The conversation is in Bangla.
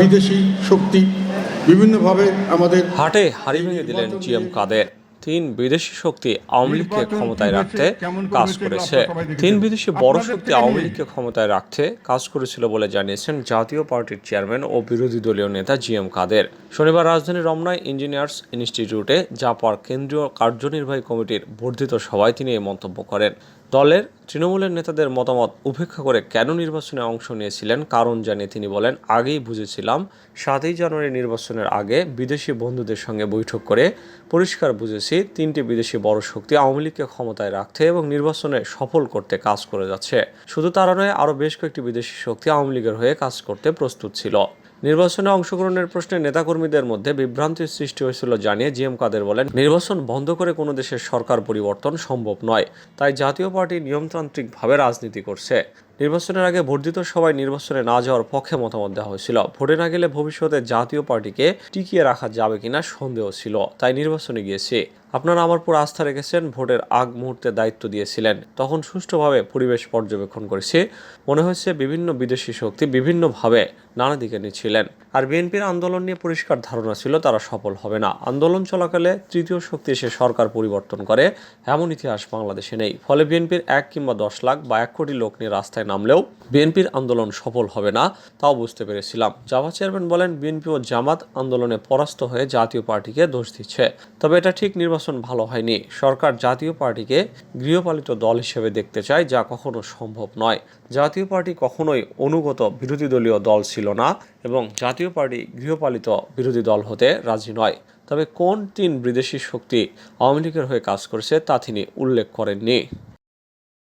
বিদেশি শক্তি বিভিন্নভাবে আমাদের হাটে হাড়ি ভেঙে দিলেন জিএম কাদের। তিন বিদেশি শক্তি আওয়ামী লীগকে ক্ষমতায় রাখতে কাজ করেছে। তিন বিদেশি বড় শক্তি আওয়ামী লীগকে ক্ষমতায় রাখতে কাজ করেছিল বলে জানিয়েছেন জাতীয় পার্টির চেয়ারম্যান ও বিরোধী দলীয় নেতা জিএম কাদের। শনিবার রাজধানীর রমনায় ইঞ্জিনিয়ার্স ইনস্টিটিউটে জাপার কেন্দ্রীয় কার্যনির্বাহী কমিটির বর্ধিত সভায় তিনি এই মন্তব্য করেন। দলের তৃণমূলের নেতাদের মতামত উপেক্ষা করে কেন নির্বাচনে অংশ নিয়েছিলেন, কারণ জানিয়ে তিনি বলেন, আগেই বুঝেছিলাম, সাতই জানুয়ারি নির্বাচনের আগে বিদেশি বন্ধুদের সঙ্গে বৈঠক করে পরিষ্কার বুঝেছি তিনটি বিদেশি বড় শক্তি আওয়ামী লীগকে ক্ষমতায় রাখতে এবং নির্বাচনে সফল করতে কাজ করে যাচ্ছে। শুধু তারা নয়, আরও বেশ কয়েকটি বিদেশি শক্তি আওয়ামী লীগের হয়ে কাজ করতে প্রস্তুত ছিল। নির্বাচনে অংশগ্রহণের প্রশ্নে নেতাকর্মীদের মধ্যে বিভ্রান্তির সৃষ্টি হয়েছিল জানিয়ে জিএম কাদের বলেন, নির্বাচন বন্ধ করে কোনো দেশের সরকার পরিবর্তন সম্ভব নয়, তাই জাতীয় পার্টি নিয়মতান্ত্রিকভাবে রাজনীতি করছে। নির্বাচনের আগে বর্ধিত সবাই নির্বাচনে না যাওয়ার পক্ষে মতামত দেওয়া হয়েছিল। ভোটে না গেলে ভবিষ্যতে জাতীয় পার্টিকে টিকিয়ে রাখা যাবে কিনা সন্দেহ ছিল, তাই নির্বাচনে গিয়েছি। আপনারা আমার পুরো আস্থা রেখেছেন, ভোটের আগ মুহূর্তে দায়িত্ব দিয়েছিলেন। তখন সুষ্ঠুভাবে পরিবেশ পর্যবেক্ষণ করেছি। মনে হয়েছে বিভিন্ন বিদেশি শক্তি বিভিন্নভাবে নানা দিকে নিচ্ছিলেন। আর বিএনপির আন্দোলন নিয়ে পরিষ্কার ধারণা ছিল, তারা সফল হবে না। আন্দোলন চলাকালে তৃতীয় শক্তি এসে সরকার পরিবর্তন করে, এমন ইতিহাস বাংলাদেশে নেই। ফলে বিএনপির এক কিংবা দশ লাখ বা এক কোটি লোক নিয়ে রাস্তায় নামলেও বিএনপির আন্দোলন সফল হবে না, তাও বুঝতে পেরেছিলাম। জামা চেয়ারম্যান বলেন, বিএনপি ও জামাত আন্দোলনে পরাস্ত হয়ে জাতীয় পার্টিকে দোষ দিচ্ছে। তবে এটা ঠিক নির্বাচন ভালো হয়নি। সরকার জাতীয় পার্টিকে গৃহপালিত দল হিসেবে দেখতে চায়, যা কখনো সম্ভব নয়। জাতীয় পার্টি কখনোই অনুগত বিরোধী দলীয় দল ছিল না। এবং জাতীয় পার্টি গৃহপালিত বিরোধী দল হতে রাজি নয়। তবে কোন তিন বিদেশি শক্তি আওয়ামী লীগের হয়ে কাজ করেছে তা তিনি উল্লেখ করেননি।